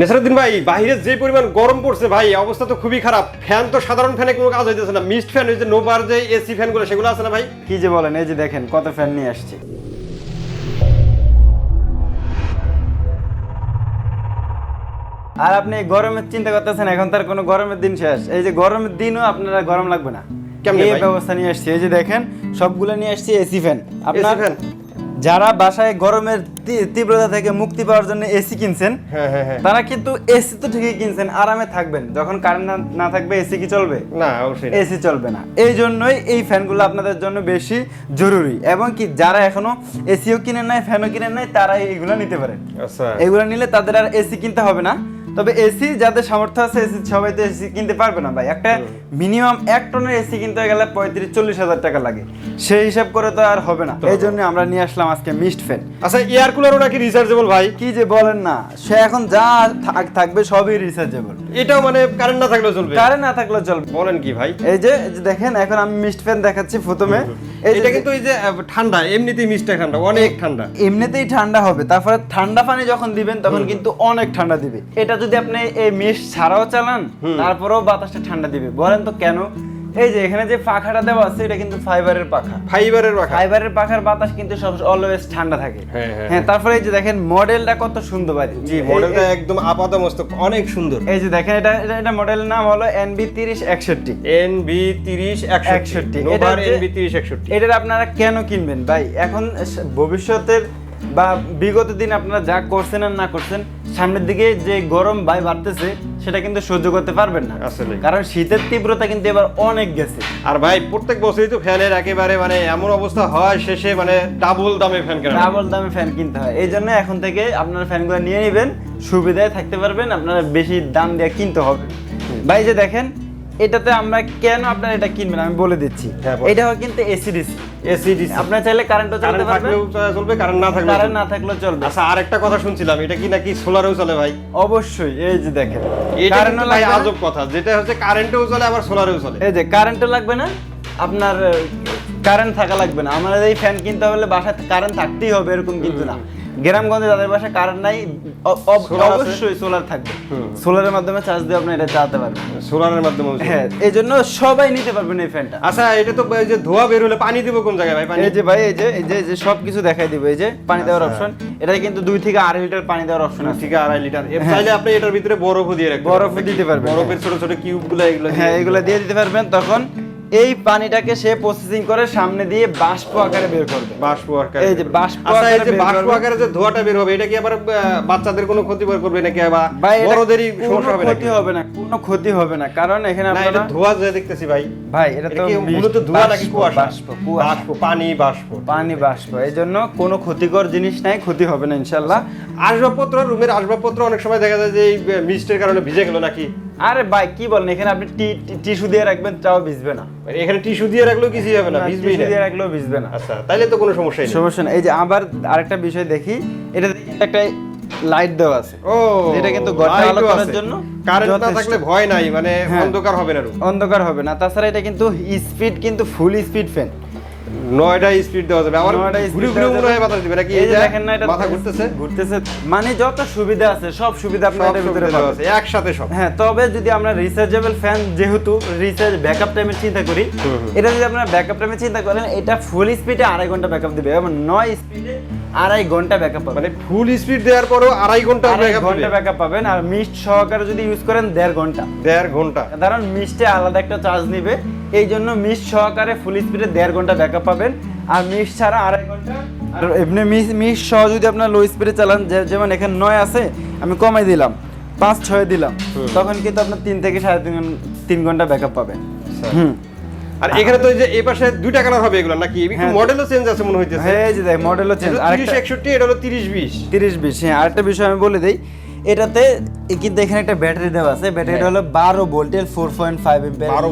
নেসারুদ্দিন ভাই বাইরে যে পরিমাণ গরম পড়ছে ভাই অবস্থা তো খুবই খারাপ। ফ্যান তো সাধারণ ফ্যানে কোনো কাজ হইতেছে না। মিস্ট ফ্যান হয়েছে নোবার যে এসি ফ্যানগুলো সেগুলো আছে না ভাই? কি যে বলেন এই যে দেখেন কত ফ্যান নিয়ে আসছি। আর আপনি গরমের চিন্তা করতেছেন এখন তার কোনো গরমের দিন শেষ। এই যে গরমের দিনও আপনারা গরম লাগবে না। কেমন এই ব্যবস্থা নিয়ে আসছি। এই যে দেখেন সবগুলো নিয়ে আসছি এসি ফ্যান। আপনার? যারা বাসায় গরমের তীব্রতা থেকে মুক্তি পাওয়ার জন্য এসি কিনছেন হ্যাঁ হ্যাঁ হ্যাঁ। তারা কিন্তু এসি তো ঠিকই কিনছেন আরামে থাকবেন। যখন কারেন্ট না থাকবে এসি কি চলবে? না অবশ্যই এসি চলবে না। এই জন্যই এই ফ্যানগুলো আপনাদের জন্য বেশি জরুরি। এবং কি যারা এখনও এসিও কিনেন নাই ফ্যানও কিনে নাই তারা এইগুলো নিতে পারে আচ্ছা। এগুলো নিলে তাদের আর এসি কিনতে হবে না। তবে এসি যাদের সামর্থ্য আছে এসি সবাই তো এসি কিনতে পারবে না ভাই। একটা মিনিমাম এক টনের এসি কিনতে গেলে পঁয়ত্রিশ চল্লিশ হাজার টাকা লাগে। সেই হিসাব করে তো আর হবে না। এই জন্য আমরা নিয়ে আসলাম আজকে মিস্ট ফ্যান আচ্ছা এয়ার কুলারও নাকি রিচার্জেবল ভাই? কি যে বলেন না সে এখন যা থাকবে সবই রিচার্জেবল এটাও মানে কারেন্ট না থাকলেও চলবে? কারেন্ট না থাকলেও চলবে। বলেন কি ভাই? এই যে দেখেন এখন আমি মিস্ট ফ্যান দেখাচ্ছি প্রথমে। এটা কিন্তু এই যে ঠান্ডা এমনিতেই মিস্টটা ঠান্ডা অনেক ঠান্ডা। এমনিতেই ঠান্ডা হবে। তারপরে ঠান্ডা পানি যখন দিবেন তখন কিন্তু অনেক ঠান্ডা দিবে। এটা যদি আপনি এই মেশ ছাড়াও চালান তারপরেও বাতাসটা ঠান্ডা দিবে। বলেন তো কেন? এই যে এখানে যে পাখাটা দেওয়া আছে এটা কিন্তু ফাইবারের পাখা। ফাইবারের রাখা ফাইবারের পাখার বাতাস কিন্তু সব অলওয়েজ ঠান্ডা থাকে। হ্যাঁ, হ্যাঁ, হ্যাঁ তারপরে এই যে দেখেন মডেলটা কত সুন্দর ভাই। জি মডেলটা একদম আপাত মস্তক অনেক সুন্দর। এই যে দেখেন এটা এটা- এটা মডেলের নাম হলো এনবি তিরিশ একষট্টি এন বি তিরিশ একষট্টি। একষট্টি। নোভার এটা যে- এন বি তিরিশ একষট্টি। এটার আপনারা কেন কিনবেন ভাই? এখন ভবিষ্যতের বা বিগত দিন আপনারা যা করছেন আর না করছেন সামনের দিকে যে গরম বাই বাড়তেছে সেটা কিন্তু সহ্য করতে পারবেন না। আসলেই। কারণ শীতের তীব্রতা কিন্তু এবার অনেক গেছে। আর ভাই প্রত্যেক বছরই তো ফ্যানের একেবারে মানে এমন অবস্থা হয় শেষে মানে ডাবল দামে ফ্যান কেনা। ডাবল দামে ফ্যান কিনতে হয়। এই জন্য এখন থেকে আপনারা ফ্যানগুলো নিয়ে নেবেন সুবিধায় থাকতে পারবেন আপনারা বেশি দাম দিয়ে কিনতে হবে। ভাই যে দেখেন এটাতে আমরা কেন আপনারা এটা কিনবেন? আমি বলে দিচ্ছি। হ্যাঁ। এটা কিন্তু এসি ডিসি এসি ডিসি আপনার চাইলে কারেন্টও চালাতে পারবেন। চলবে কারেন্ট না থাকলেও কারেন্ট না থাকলেও চলবে। আচ্ছা আরেকটা কথা শুনছিলাম এটা কি নাকি সোলারেও চলে ভাই? অবশ্যই এই যে দেখেন। কারেন্টও কিন্তু ভাই আজব কথা যেটা হচ্ছে কারেন্টেও চলে আবার সোলারেও চলে। এই যে কারেন্টও লাগবে না আপনার কারেন্ট থাকা লাগবে না। আমাদের এই ফ্যান কিনতে হলে বাসায় কারেন্ট থাকতেই হবে এরকম কিন্তু না। গ্রামগঞ্জে যাদের বাসায় কারেন্ট নাই? অবশ্যই সোলার থাকবে। সোলারের মাধ্যমে চার্জ দিয়ে আপনি এটা চালাতে পারবেন। সোলারের মাধ্যমে হ্যাঁ এই জন্য সবাই নিতে পারবেন এই ফ্যানটা আচ্ছা এটা তো এই যে ধোয়া বের হলে পানি দিব কোন জায়গায় ভাই? পানি এই যে ভাই এই যে এই যে যে সব কিছু দেখাই দিব। এই যে পানি দেওয়ার আচ্ছা। অপশন এটা কিন্তু দুই থেকে আড়াই লিটার পানি দেওয়ার অপশন আছে। আছে আড়াই লিটার। এর চাইলে আপনি এটার ভিতরে বরফও দিয়ে রাখবেন বরফও দিতে পারবেন, বরফের ছোট ছোট কিউবগুলো এগুলো হ্যাঁ এগুলো দিয়ে দিতে পারবেন। তখন এই পানিটাকে সে প্রসেসিং করে সামনে দিয়ে বাষ্প আকারে বের করবে। বাষ্প আকারে এই যে বাষ্প আচ্ছা এই আকারে যে বাষ্প আকারে যে ধোঁয়াটা বের হবে এটা কি আবার বাচ্চাদের কোনো ক্ষতি করবে নাকি বা বড়দেরই সমস্যা হবে নাকি? ক্ষতি হবে না কোনো ক্ষতি হবে না। কারণ এখানে না এটা আপনারা ধোঁয়া যে দেখতেছি ভাই ভাই এটা তো মূলত ধোঁয়া নাকি কুয়াশা? বাষ্প। বাষ্প পানি বাষ্প। পানি বাষ্প। এই জন্য কোনো ক্ষতিকর জিনিস নাই ক্ষতি হবে না ইনশাআল্লাহ। আসবাবপত্র রুমের আসবাবপত্র অনেক সময় দেখা যায় যে এই মিস্টের কারণে ভিজে গেল নাকি? আরে ভাই কি বলেন এখানে আপনি টিস্যু দিয়ে রাখবেন তাও ভিজবে না। এখানে টিস্যু দিয়ে রাখলেও কিছুই হবে না না, ভিজবেই না। দিয়ে রাখলেও ভিজবে না। আচ্ছা তাইলে তো কোনো সমস্যা নেই। সমস্যা নেই। এই যে আবার আরেকটা বিষয় দেখি এটা একটা লাইট দেওয়া আছে। ও এটা কিন্তু ঘরটা আলো করার জন্য কারেন্ট না থাকলে ভয় নাই মানে হ্যাঁ। অন্ধকার হবে না অন্ধকার হবে না। তাছাড়া এটা কিন্তু স্পিড কিন্তু ফুল স্পিড ফ্যান নয়টা স্পিড দেওয়া যাবে। আবার ঘুরে ঘুরে মনে হয় বাতাস দিবে। নাকি এই এই যে যে দেখেন না এটা মাথা ঘুরতেছে? ঘুরতেছে। মানে যত সুবিধা আছে সব সুবিধা আপনার ভিতরে আছে, একসাথে সব। হ্যাঁ তবে যদি আমরা রিচার্জেবল ফ্যান যেহেতু রিচার্জ ব্যাকআপ টাইমের চিন্তা করি এটা যদি আপনারা ব্যাকআপ টাইমে চিন্তা করেন এটা ফুল স্পিডে আড়াই ঘণ্টা ব্যাকআপ দিবে। এবং নয় স্পিডে আড়াই ঘণ্টা ব্যাকআপ পাবেন। মানে ফুল স্পিড দেওয়ার পরও আড়াই ঘণ্টা ঘণ্টা ব্যাকআপ পাবেন। আর মিস্ট সহকারে যদি ইউজ করেন দেড় ঘণ্টা। দেড় ঘণ্টা। কারণ মিস্টে আলাদা একটা চার্জ নেবে। এই জন্য মিস সহকারে ফুল স্পিডে দেড় ঘণ্টা ব্যাকআপ পাবেন। আর মিস ছাড়া আড়াই ঘণ্টা। আর এমনি মিস মিস্ট সহ যদি আপনার লো স্পিডে চালান যেমন এখানে নয় আছে আমি কমাই দিলাম পাঁচ ছয় দিলাম তখন কিন্তু আপনার তিন থেকে সাড়ে তিন তিন ঘণ্টা ব্যাকআপ পাবেন। হুম। আর এখানে তো এই যে এই পাশে দুইটা কালার হবে এগুলো নাকি? একটু হ্যাঁ। মডেলও চেঞ্জ আছে মনে হইতেছে। হ্যাঁ যে দেখ মডেলও চেঞ্জ আরেকটা একষট্টি এটা হলো তিরিশ বিশ। তিরিশ বিশ হ্যাঁ আরেকটা বিষয় আমি বলে দিই। এটাতে কিন্তু এখানে একটা ব্যাটারি দেওয়া আছে। ব্যাটারিটা হ্যাঁ। হলো বারো ভোল্টের ফোর পয়েন্ট ফাইভ বারো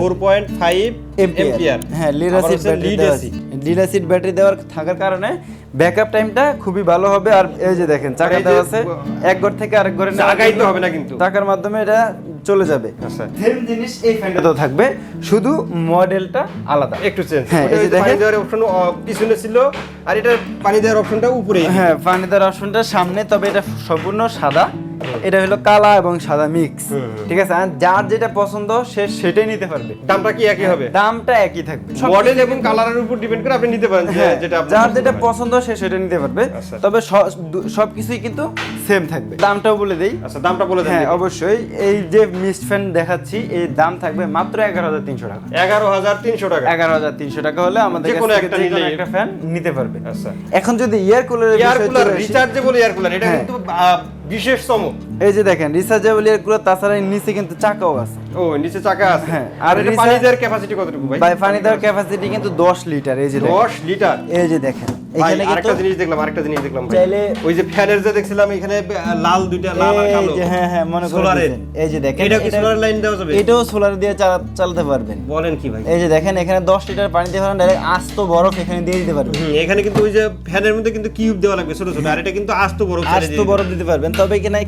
ফোর পয়েন্ট ফাইভ এম্পিয়ার হ্যাঁ লিরাসিড ব্যাটারি অ্যাসিড ব্যাটারি দেওয়ার থাকার কারণে ব্যাকআপ টাইমটা খুবই ভালো হবে। আর এই যে দেখেন চাকা দেওয়া আছে। এক ঘর থেকে আরেক ঘরে আগাইতে জাগাইতে হবে না কিন্তু। চাকার মাধ্যমে এটা চলে যাবে। আচ্ছা। সেম জিনিস এই ফ্যানটাতেও থাকবে শুধু মডেলটা আলাদা। একটু চেঞ্জ হ্যাঁ, এই পানি দেওয়ার অপশন পিছনে ছিল আর এটা পানি দেওয়ার অপশনটা উপরে হ্যাঁ পানি দেওয়ার অপশনটা সামনে তবে এটা সম্পূর্ণ সাদা। এটা হলো কালা এবং সাদা মিক্স। ঠিক আছে? আর যার যেটা পছন্দ সে সেটাই নিতে পারবে। দামটা কি একই হবে? দামটা একই থাকবে। মডেল এবং কালারের উপর ডিপেন্ড করে আপনি নিতে পারেন যে হ্যাঁ, যেটা যার যেটা পছন্দ সে সেটা নিতে পারবে। আচ্ছা। তবে সব কিছুই কিন্তু সেম থাকবে। দামটাও বলে দেই। আচ্ছা দামটা বলে দেন। হ্যাঁ অবশ্যই। এই যে মিস্ট ফ্যান দেখাচ্ছি এই দাম থাকবে মাত্র এগারো হাজার তিনশো টাকা। এগারো হাজার তিনশো টাকা। এগারো হাজার তিনশো টাকা হলে আমাদের যে কোনো একটা একটা ফ্যান নিতে পারবে। আচ্ছা। এখন যদি এয়ার কুলার চলে আসি, রিচার্জেবল এয়ার কুলার এটা হ্যাঁ। কিন্তু বিশেষ চমক। এই যে দেখেন রিচার্জেবল ইয়ার তাছাড়া নিচে কিন্তু চাকাও আছে। ও নিচে চাকা আছে। হ্যাঁ, আর পানি দেওয়ার ক্যাপাসিটি কতটুকু ভাই? ভাই পানি দেওয়ার ক্যাপাসিটি কিন্তু দশ লিটার এই যে দশ 10 লিটার? এই যে দেখেন। এখানে আরেকটা জিনিস দেখলাম আরেকটা জিনিস দেখলাম চাইলে- ওই যে ফ্যানের যে দেখছিলাম এখানে লাল দুইটা লাল আর কালো। হ্যাঁ হ্যাঁ মনে করে এই যে দেখেন এটা কি সোলার লাইন দেওয়া যাবে? এটাও সোলার দিয়ে চালাতে পারবেন। বলেন কি ভাই। এই যে দেখেন এখানে দশ লিটার পানি দিয়ে পারেন ডাইরেক্ট আস্ত বরফ এখানে দিয়ে দিতে পারবেন। এখানে কিন্তু ওই যে ফ্যানের মধ্যে কিন্তু কিউব দেওয়া লাগবে ছোট ছোট। আর এটা কিন্তু আস্ত বড় আস্ত বরফ দিতে পারবেন। তবে এখানে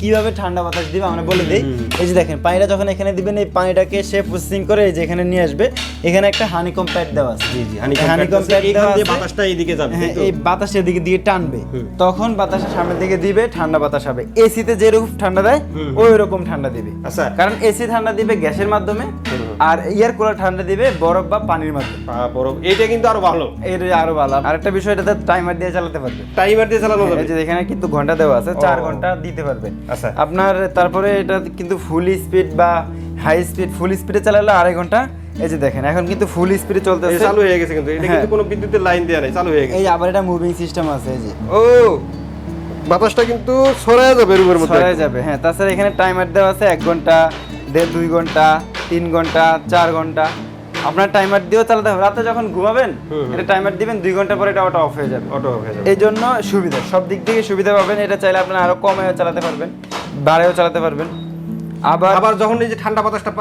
কীভাবে ঠান্ডা বাতাস দিবে আমরা বলে দিই। এই যে দেখেন পানিটা যখন এখানে দিবেন এই পানিটাকে সে প্রসেসিং করে এই যে এখানে নিয়ে আসবে। এখানে একটা হানিকম প্যাড দেওয়া আছে। জি জি হানিকম হানিকম প্যাড দেওয়া আছে। বাতাসটা এইদিকে যাবে। হ্যাঁ এই বাতাস এদিকে দিয়ে টানবে। তখন বাতাসের সামনের দিকে দিবে ঠান্ডা বাতাস হবে। এসিতে যেরকম ঠান্ডা দেয় ওই রকম ঠান্ডা দিবে। আচ্ছা। কারণ এসি ঠান্ডা দিবে গ্যাসের মাধ্যমে আর ইয়ার কুলার ঠান্ডা দিবে বরফ বা পানির মাধ্যমে। বরফ এটা কিন্তু আরও ভালো। এর আরও ভালো। আরেকটা বিষয় এটাতে টাইমার দিয়ে চালাতে পারবে। টাইমার দিয়ে চালানো যাবে। এই যে এখানে কিন্তু ঘণ্টা দেওয়া আছে চার ঘণ্টা দিতে পারবেন আচ্ছা। আপনার তারপরে এটা কিন্তু ফুল স্পিড বা হাই স্পিড ফুল স্পিডে চালালে আড়াই ঘণ্টা এই যে দেখেন এখন কিন্তু ফুল স্পিডে চলতেছে। চালু হয়ে গেছে কিন্তু এটা হ্যাঁ। কিন্তু কোনো বিদ্যুতের লাইন দেওয়া নাই চালু হয়ে গেছে। এই আবার এটা মুভিং সিস্টেম আছে এই যে। ও বাতাসটা কিন্তু ছড়ায় যাবে রুমের মধ্যে। ছড়ায় যাবে হ্যাঁ তাছাড়া এখানে টাইমার দেওয়া আছে এক ঘণ্টা দেড় দুই ঘণ্টা তিন ঘণ্টা চার ঘণ্টা। আপনার টাইমার দিয়েও চালাতে হবে। রাতে যখন ঘুমাবেন। এটা টাইমার দিবেন দুই ঘণ্টা পরে এটা অটো অফ হয়ে যাবে। অটো অফ হয়ে যাবে। এই জন্য সুবিধা সব দিক থেকে সুবিধা পাবেন এটা চাইলে আপনারা আরও কমেও চালাতে পারবেন বাড়েও চালাতে পারবেন। আবার আবার যখন এই যে ঠান্ডা বাতাসটা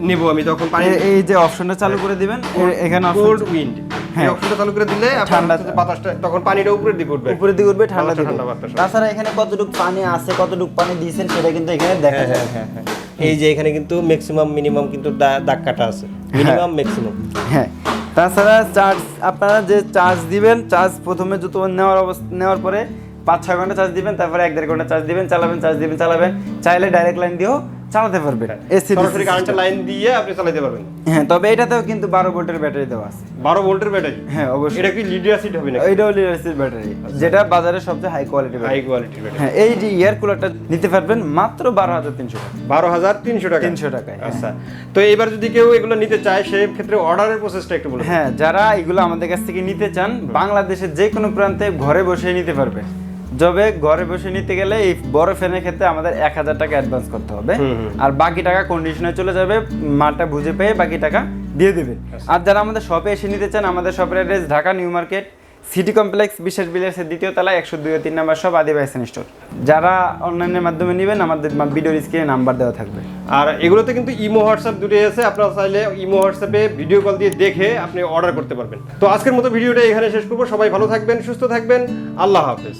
নেব আমি তখন পানি এই যে অপশনটা চালু করে দিবেন এখানে কোল্ড উইন্ড হ্যাঁ। অপশনটা চালু করে দিলে ঠান্ডা- বাতাসটা তখন পানিটা উপরের দিকে উঠবে। উপরের দিকে উঠবে ঠান্ডা ঠান্ডা বাতাস তাছাড়া এখানে কতটুকু পানি আছে কতটুকু পানি দিয়েছেন সেটা কিন্তু এখানে দেখা যায় এই যে এখানে কিন্তু ম্যাক্সিমাম মিনিমাম কিন্তু দা- দাগ কাটা আছে। মিনিমাম ম্যাক্সিমাম হ্যাঁ। তাছাড়া চার্জ আপনারা যে চার্জ দিবেন চার্জ প্রথমে জুতো নেওয়ার অবস্থা নেওয়ার পরে পাঁচ ছয় ঘণ্টা চার্জ দিবেন তারপরে এক দেড় ঘণ্টা চার্জ দিবেন চালাবেন চার্জ দিবেন চালাবেন। চাইলে ডাইরেক্ট লাইন দিয়েও চালাতে পারবেন এসি সরাসরি কারেন্টের লাইন দিয়ে আপনি চালাতে পারবেন। হ্যাঁ তবে এটাতেও কিন্তু বারো ভোল্টের ব্যাটারি দেওয়া আছে। বারো ভোল্টের ব্যাটারি? হ্যাঁ অবশ্যই। এটা কি লিড অ্যাসিড হবে না এইটাও লিডারশিপ ব্যাটারি যেটা বাজারে সবচেয়ে হাই কোয়ালিটি হাই কোয়ালিটির ব্যাটারি। হ্যাঁ এই যে ইয়ার কুলারটা নিতে পারবেন মাত্র বারো হাজার তিনশো টাকা। বারো হাজার তিনশো টাকা? তিনশো টাকায় হ্যাঁ। আচ্ছা তো এবার যদি কেউ এগুলো নিতে চায় সেই ক্ষেত্রে অর্ডারের প্রসেসটা একটু বলুন হ্যাঁ যারা এগুলো আমাদের কাছ থেকে নিতে চান বাংলাদেশের যে কোনো প্রান্তে ঘরে বসে নিতে পারবে। তবে ঘরে বসে নিতে গেলে এই বড় ফ্যানের ক্ষেত্রে আমাদের এক হাজার টাকা অ্যাডভান্স করতে হবে। আর বাকি টাকা কন্ডিশনে চলে যাবে মালটা বুঝে পেয়ে বাকি টাকা দিয়ে আচ্ছা। আর যারা আমাদের শপে এসে নিতে চান আমাদের শপের address Dhaka New Market City Complex বিশেষ বিলাসের দ্বিতীয় তলায় একশো দুই তিন নাম্বার সব আদিবাসী স্টোর যারা অনলাইনের মাধ্যমে নেবেন আমাদের ভিডিও স্ক্রিনে নাম্বার দেওয়া থাকবে। আর এগুলোতে কিন্তু ইমো হোয়াটসঅ্যাপ দুটোই আছে। আপনারা চাইলে ইমো হোয়াটসঅ্যাপে ভিডিও কল দিয়ে দেখে আপনি অর্ডার করতে পারবেন। তো আজকের মতো ভিডিওটা এখানে শেষ করব। সবাই ভালো থাকবেন সুস্থ থাকবেন। আল্লাহ হাফেজ।